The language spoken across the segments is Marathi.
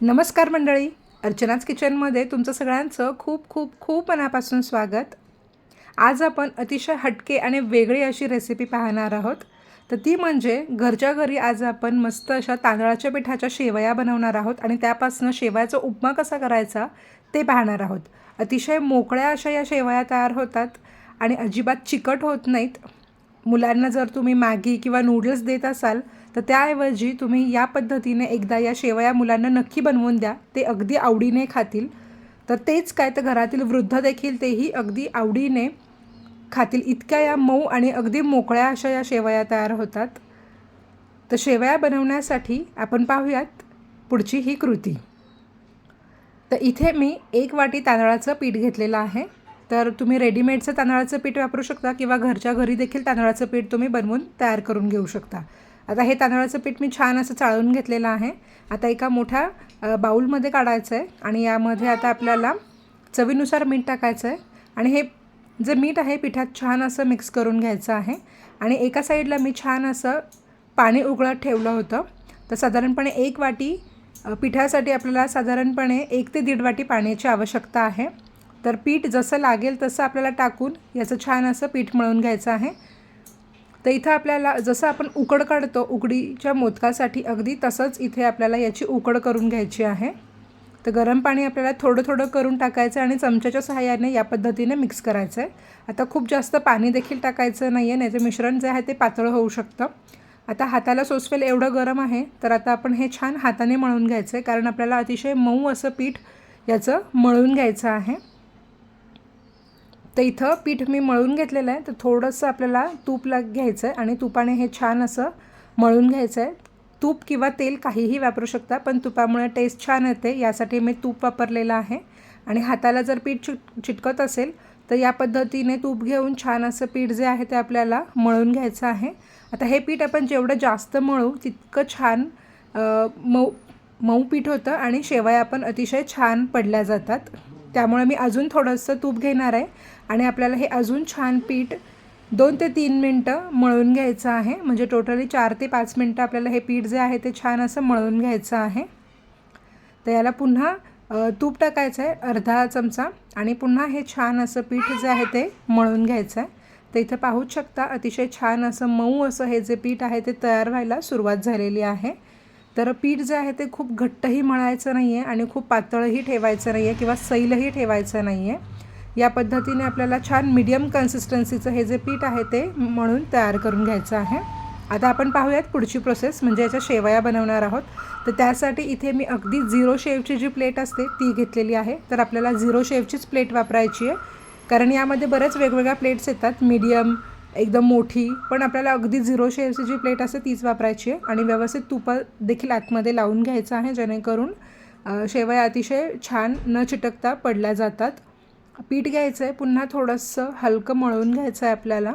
नमस्कार मंडळी. अर्चनाच किचनमध्ये तुमचं सगळ्यांचं खूप खूप खूप मनापासून स्वागत. आज आपण अतिशय हटके आणि वेगळी अशी रेसिपी पाहणार आहोत. तर ती म्हणजे घरच्या घरी आज आपण मस्त अशा तांदळाच्या पिठाच्या शेवया बनवणार आहोत आणि त्यापासून शेवयाचा उपमा कसा करायचा ते पाहणार आहोत. अतिशय मोकळ्या अशा या शेवया तयार होतात आणि अजिबात चिकट होत नाहीत. मुलांना जर तुम्ही मॅगी किंवा नूडल्स देत असाल तर त्याऐवजी तुम्ही या पद्धतीने एकदा या शेवया मुलांना नक्की बनवून द्या. ते अगदी आवडीने खातील. तर तेच काय तर घरातील वृद्ध देखील तेही अगदी आवडीने खातील. इतक्या या मऊ आणि अगदी मोकळ्या अशा या शेवया तयार होतात. तर शेवया बनवण्यासाठी आपण पाहूयात पुढची ही कृती. तर इथे मी एक वाटी तांदळाचं पीठ घेतलेलं आहे. तर तुम्ही रेडीमेडचं तांदळाचं पीठ वापरू शकता किंवा घरच्या घरी देखील तांदळाचं पीठ तुम्ही बनवून तयार करून घेऊ शकता. आता हे तांदळाचं पीठ मी छान असं चाळून घेतलेलं आहे. आता एका मोठ्या बाऊलमध्ये काढायचं आहे आणि यामध्ये आता आपल्याला चवीनुसार मीठ टाकायचं आहे आणि हे जे मीठ आहे पिठात छान असं मिक्स करून घ्यायचं आहे. आणि एका साईडला मी छान असं पाणी उकळत ठेवलं होतं. तर साधारणपणे एक वाटी पिठासाठी आपल्याला साधारणपणे एक ते दीड वाटी पाण्याची आवश्यकता आहे. तर पीठ जसं लागेल तसं आपल्याला टाकून याचं छान असं पीठ मळून घ्यायचं आहे. तर इथं आपल्याला जसं आपण उकड काढतो उकडीच्या मोदकासाठी अगदी तसंच इथे आपल्याला याची उकड करून घ्यायची आहे. तर गरम पाणी आपल्याला थोडं थोडं करून टाकायचं आणि चमच्याच्या सहाय्याने या पद्धतीने मिक्स करायचं आहे. आता खूप जास्त पाणी देखील टाकायचं नाही आहे नाही मिश्रण जे आहे ते पातळ होऊ शकतं. आता हाताला सोसवेल एवढं गरम आहे तर आता आपण हे छान हाताने मळून घ्यायचं आहे कारण आपल्याला अतिशय मऊ असं पीठ याचं मळून घ्यायचं आहे. तर इथं पीठ मी मळून घेतलेलं आहे. तर थोडंसं आपल्याला तूप लाग घ्यायचं आहे आणि तुपाने हे छान असं मळून घ्यायचं आहे तूप किंवा तेल काहीही वापरू शकता पण तुपामुळे टेस्ट छान येते. यासाठी मी तूप वापरलेलं आहे. आणि हाताला जर पीठ चिट चिटकत असेल तर या पद्धतीने तूप घेऊन छान असं पीठ जे आहे ते आपल्याला मळून घ्यायचं आहे. आता हे पीठ आपण जेवढं जास्त मळू तितकं छान मऊ मऊ पीठ होतं आणि शेवया पण अतिशय छान पडल्या जातात. त्यामुळे मी अजून थोडंसं तूप घेणार आहे. आणि आपल्याला हे अजून छान पीठ दोन ते तीन मिनटं मळून घ्यायचं आहे. म्हणजे टोटली चार ते पाच मिनटं आपल्याला हे पीठ जे आहे ते छान असं मळून घ्यायचं आहे. तर याला पुन्हा तूप टाकायचं आहे अर्धा चमचा. आणि पुन्हा हे छान असं पीठ जे आहे ते मळून घ्यायचं आहे. तर इथं पाहूच शकता अतिशय छान असं मऊ असं हे जे पीठ आहे ते तयार व्हायला सुरुवात झालेली आहे. तर पीठ जे आहे ते खूप घट्टही मळायचं नाही आहे आणि खूप पातळही ठेवायचं नाही आहे किंवा सैलही ठेवायचं नाही आहे या पद्धतीने आपल्याला छान मीडियम कन्सिस्टन्सीचं हे जे पीठ आहे ते म्हणून तयार करून घ्यायचं आहे. आता आपण पाहूयात पुढची प्रोसेस म्हणजे याच्या शेवया बनवणार आहोत. तर त्यासाठी इथे मी अगदी झिरो शेवची जी प्लेट असते ती घेतलेली आहे. तर आपल्याला झिरो शेवचीच प्लेट वापरायची आहे. कारण यामध्ये बऱ्याच वेगवेगळ्या प्लेट्स येतात मीडियम एकदम मोठी पण आपल्याला अगदी झिरो शेवची जी प्लेट असते तीच वापरायची आहे. आणि व्यवस्थित तुपं देखील आतमध्ये लावून घ्यायचं आहे जेणेकरून शेवया अतिशय छान न चिटकता पडल्या जातात. पीठ घ्यायचं आहे पुन्हा थोडंसं हलकं मळून घ्यायचं आहे आपल्याला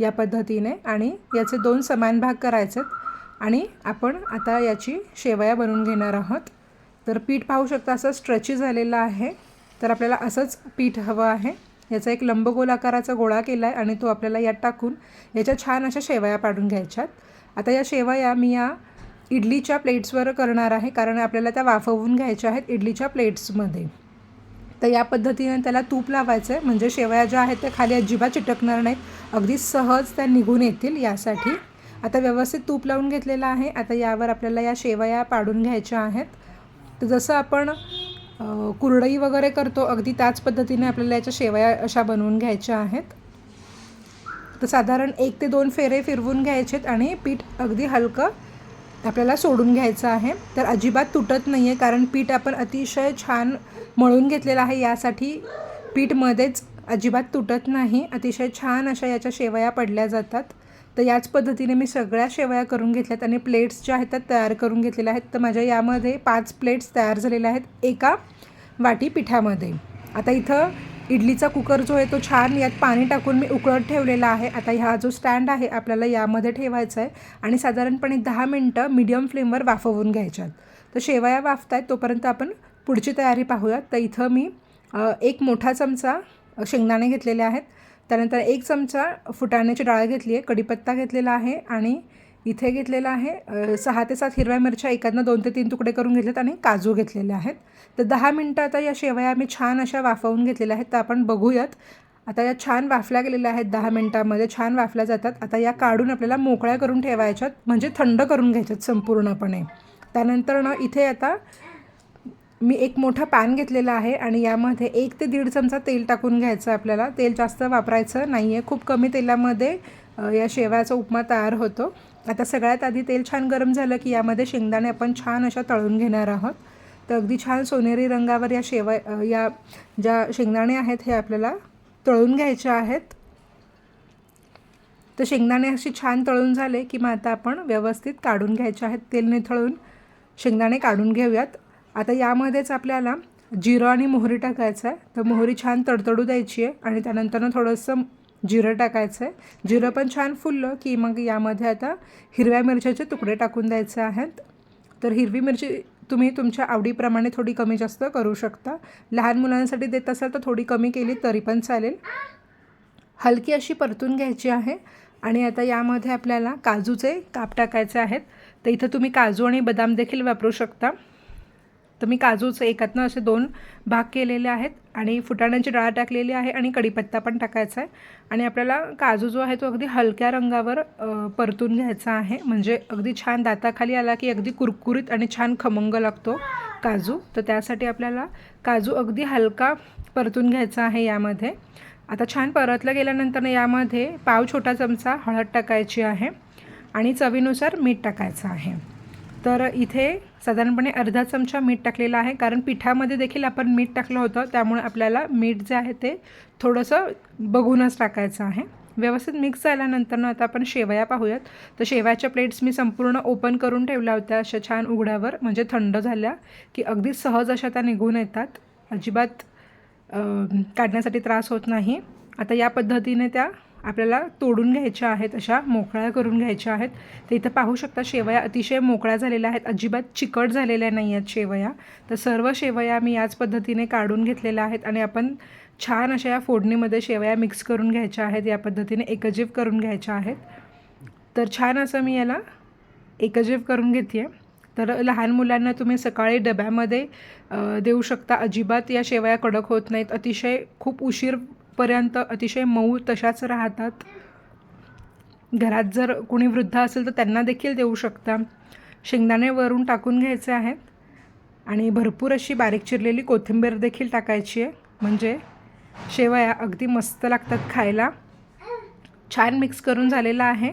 या पद्धतीने आणि याचे दोन समान भाग करायचे आहेत आणि आपण आता याची शेवया बनवून घेणार आहोत. तर पीठ पाहू शकता असं स्ट्रेची झालेलं आहे. तर आपल्याला असंच पीठ हवं आहे. याचा एक लंबगोल आकाराचा गोळा केला आहे आणि तो आपल्याला यात टाकून याच्या छान अशा शेवया पाडून घ्यायच्यात. आता या शेवया मी या इडलीच्या प्लेट्सवर करणार आहे कारण आपल्याला त्या वाफवून घ्यायच्या आहेत इडलीच्या प्लेट्समध्ये तर या पद्धतीने त्याला तूप लावायचं आहे म्हणजे शेवया ज्या आहेत त्या खाली अजिबात चिटकणार नाहीत. अगदी सहज त्या निघून येतील यासाठी. आता व्यवस्थित तूप लावून घेतलेलं आहे. आता यावर आपल्याला या शेवया पाडून घ्यायच्या आहेत. तर जसं आपण कुरडई वगैरे करतो अगदी त्याच पद्धतीने आपल्याला याच्या शेवया अशा बनवून घ्यायच्या आहेत. तर साधारण एक ते दोन फेरे फिरवून घ्यायचेत आणि पीठ अगदी हलकं आपल्याला सोडून घ्यायचं आहे तर अजिबात तुटत नाही आहे कारण पीठ आपण अतिशय छान मळून घेतलेलं आहे यासाठी पीठमध्येच अजिबात तुटत नाही अतिशय छान अशा याच्या शेवया पडल्या जातात. तर याच पद्धतीने मी सगळ्या शेवया करून घेतल्यात आणि प्लेट्स ज्या आहेत त्या तयार करून घेतलेल्या आहेत. तर माझ्या यामध्ये पाच प्लेट्स तयार झालेल्या आहेत एका वाटी पिठामध्ये. आता इथं इडलीचा कुकर जो आहे तो छान यात पाणी टाकून मी उकळत ठेवलेला आहे. आता ह्या जो स्टँड आहे आपल्याला यामध्ये ठेवायचा आहे आणि साधारणपणे दहा मिनटं मीडियम फ्लेमवर वाफवून घ्यायच्यात तर शेवया वाफत आहेत तोपर्यंत आपण पुढची तयारी पाहूयात. तर इथं मी एक मोठा चमचा शेंगदाणे घेतलेले आहेत. त्यानंतर एक चमचा फुटाण्याची डाळ घेतली आहे कढीपत्ता घेतलेला आहे आणि इथे घेतलेलं आहे. सहा ते सात हिरव्या मिरच्या एकातनं दोन ते तीन तुकडे करून घेतलेत आणि काजू घेतलेले आहेत. तर दहा मिनटं आता या शेवया आम्ही छान अशा वाफवून घेतलेल्या आहेत. तर आपण बघूयात. आता या छान वाफल्या गेलेल्या आहेत दहा मिनटामध्ये. छान वाफल्या जातात. आता या काढून आपल्याला मोकळ्या करून ठेवायच्यात म्हणजे थंड करून घ्यायच्यात संपूर्णपणे. त्यानंतर ना इथे आता मी एक मोठा पॅन घेतलेला आहे आणि यामध्ये एक ते दीड चमचा तेल टाकून घ्यायचं आपल्याला. तेल जास्त वापरायचं नाही आहे खूप कमी तेलामध्ये या शेवयाचा उपमा तयार होतो. आता सगळ्यात आधी तेल छान गरम झालं की यामध्ये शेंगदाणे आपण छान अशा तळून घेणार आहोत. तर अगदी छान सोनेरी रंगावर या शेवा या ज्या शेंगदाणे आहेत हे आपल्याला तळून घ्यायचे आहेत. तर शेंगदाणे अशी छान तळून झाले की मग आता आपण व्यवस्थित काढून घ्यायचे आहेत तेल निथळून शेंगदाणे काढून घेऊयात. आता यामध्येच आपल्याला जिरं आणि मोहरी टाकायचं आहे. तर मोहरी छान तडतडू द्यायची आहे आणि त्यानंतरनं थोडंसं जिरं टाकायचं आहे जिरं पण छान फुललं की मग यामध्ये आता हिरव्या मिरच्याचे तुकडे टाकून द्यायचे आहेत. तर हिरवी मिरची तुम्ही तुमच्या आवडीप्रमाणे थोडी कमी जास्त करू शकता. लहान मुलांसाठी देत असाल तर थोडी कमी केली तरी पण चालेल. हलकी अशी परतून घ्यायची आहे आणि आता यामध्ये आपल्याला काजूचे काप टाकायचे आहेत. तर इथं तुम्ही काजू आणि बदाम देखील वापरू शकता. तर मी काजूचं एकातनं असे दोन भाग केलेले आहेत आणि फुटाण्याची डाळ टाकलेली आहे आणि कढीपत्ता पण टाकायचा आहे. आणि आपल्याला काजू जो आहे तो अगदी हलक्या रंगावर परतून घ्यायचा आहे. म्हणजे अगदी छान दाताखाली आला की अगदी कुरकुरीत आणि छान खमंग लागतो काजू. तर त्यासाठी आपल्याला काजू अगदी हलका परतून घ्यायचा आहे यामध्ये. आता छान परतलं गेल्यानंतर यामध्ये पाव छोटा चमचा हळद टाकायची आहे आणि चवीनुसार मीठ टाकायचं आहे. तर इथे साधारणपणे अर्धा चमचा मीठ टाकलेला आहे. कारण पिठामध्ये देखील आपण मीठ टाकलं होतं त्यामुळे आपल्याला मीठ जे आहे ते थोडंसं बघूनच टाकायचं आहे. व्यवस्थित मिक्स झाल्यानंतर आता आपण शेवया पाहूयात. तर शेवयाच्या प्लेट्स मी संपूर्ण ओपन करून ठेवल्या होत्या अशा छान उघड्यावर म्हणजे थंड झाल्या की अगदी सहज अशा त्या निघून येतात. अजिबात काढण्यासाठी त्रास होत नाही. आता या पद्धतीने त्या आपल्याला तोडून घ्यायच्या आहेत अशा मोकळ्या करून घ्यायच्या आहेत. तर इथं पाहू शकता शेवया अतिशय मोकळ्या झालेल्या आहेत. अजिबात चिकट झालेल्या नाही आहेत शेवया. तर सर्व शेवया मी याच पद्धतीने काढून घेतलेल्या आहेत आणि आपण छान अशा या फोडणीमध्ये शेवया मिक्स करून घ्यायच्या आहेत. या पद्धतीने एकजीव करून घ्यायच्या आहेत. तर छान असं मी याला एकजीव करून घेते आहे तर लहान मुलांना तुम्ही सकाळी डब्यामध्ये देऊ शकता. अजिबात या शेवया कडक होत नाहीत. अतिशय खूप उशीर पर्यंत अतिशय मऊ तशाच राहतात. घरात जर कोणी वृद्ध असेल तर त्यांना देखील देऊ शकता. शेंगदाणे वरून टाकून घ्यायचे आहेत. आणि भरपूर अशी बारीक चिरलेली कोथिंबीर देखील टाकायची आहे. म्हणजे शेवया अगदी मस्त लागतात खायला. छान मिक्स करून झालेला आहे.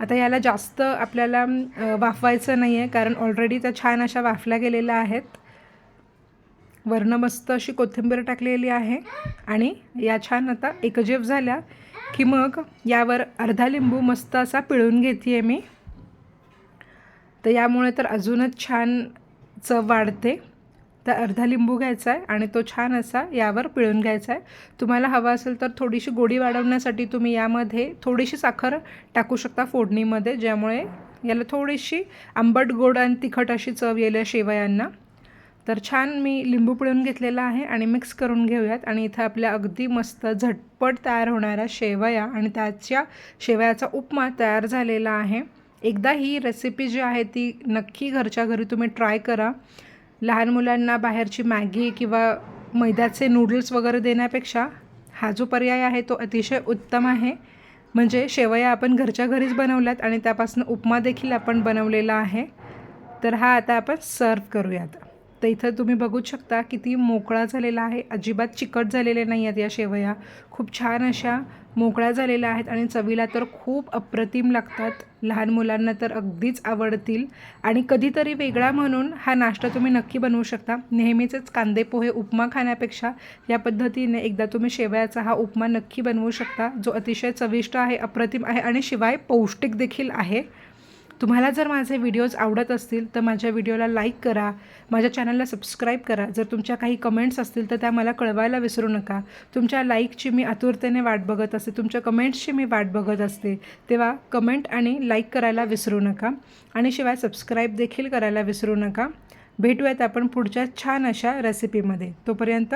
आता याला जास्त आपल्याला वाफवायचं नाही आहे कारण ऑलरेडी त्या छान अशा वाफल्या गेलेल्या आहेत. वरनं मस्त अशी कोथिंबीर टाकलेली आहे. आणि या छान आता एकजीव झाल्या की मग यावर अर्धा लिंबू मस्त असा पिळून घेते आहे मी. तर यामुळे तर अजूनच छान चव वाढते. तर अर्धा लिंबू घ्यायचा आहे आणि तो छान असा यावर पिळून घ्यायचा आहे तुम्हाला हवा असेल तर थोडीशी गोडी वाढवण्यासाठी तुम्ही यामध्ये थोडीशी साखर टाकू शकता फोडणीमध्ये ज्यामुळे याला थोडीशी आंबट गोड आणि तिखट अशी चव येईल शेवयांना तर छान मी लिंबू पिळून घेतलेला आहे आणि मिक्स करून घेऊयात. आणि इथं आपल्या अगदी मस्त झटपट तयार होणाऱ्या शेवया आणि त्याच्या शेवयाचा उपमा तयार झालेला आहे. एकदा ही रेसिपी जी आहे ती नक्की घरच्या घरी तुम्ही ट्राय करा. लहान मुलांना बाहेरची मॅगी किंवा मैद्याचे नूडल्स वगैरे देण्यापेक्षा हा जो पर्याय आहे तो अतिशय उत्तम आहे. म्हणजे शेवया आपण घरच्या घरीच बनवल्यात आणि त्यापासून उपमा देखील आपण बनवलेला आहे. तर हा आता आपण सर्व करूयात. तर इथं तुम्ही बघूच शकता किती मोकळा झालेला आहे. अजिबात चिकट झालेले नाही आहेत या शेवया. खूप छान अशा मोकळ्या झालेल्या आहेत आणि चवीला तर खूप अप्रतिम लागतात. लहान मुलांना तर अगदीच आवडतील. आणि कधीतरी वेगळा म्हणून हा नाश्ता तुम्ही नक्की बनवू शकता. नेहमीचेच कांदे पोहे उपमा खाण्यापेक्षा या पद्धतीने एकदा तुम्ही शेवयाचा हा उपमा नक्की बनवू शकता. जो अतिशय चविष्ट आहे अप्रतिम आहे आणि शिवाय पौष्टिक देखील आहे. तुम्हाला जर माझे व्हिडिओज आवडत असतील तर माझ्या व्हिडिओला लाईक करा. माझ्या चॅनलला सबस्क्राईब करा. जर तुमच्या काही कमेंट्स असतील तर त्या मला कळवायला विसरू नका. तुमच्या लाईकची मी आतुरतेने वाट बघत असते. तुमच्या कमेंट्सची मी वाट बघत असते. तेव्हा कमेंट आणि लाईक करायला विसरू नका. आणि शिवाय सबस्क्राईब देखील करायला विसरू नका. भेटूयात आपण पुढच्या छान अशा रेसिपीमध्ये तोपर्यंत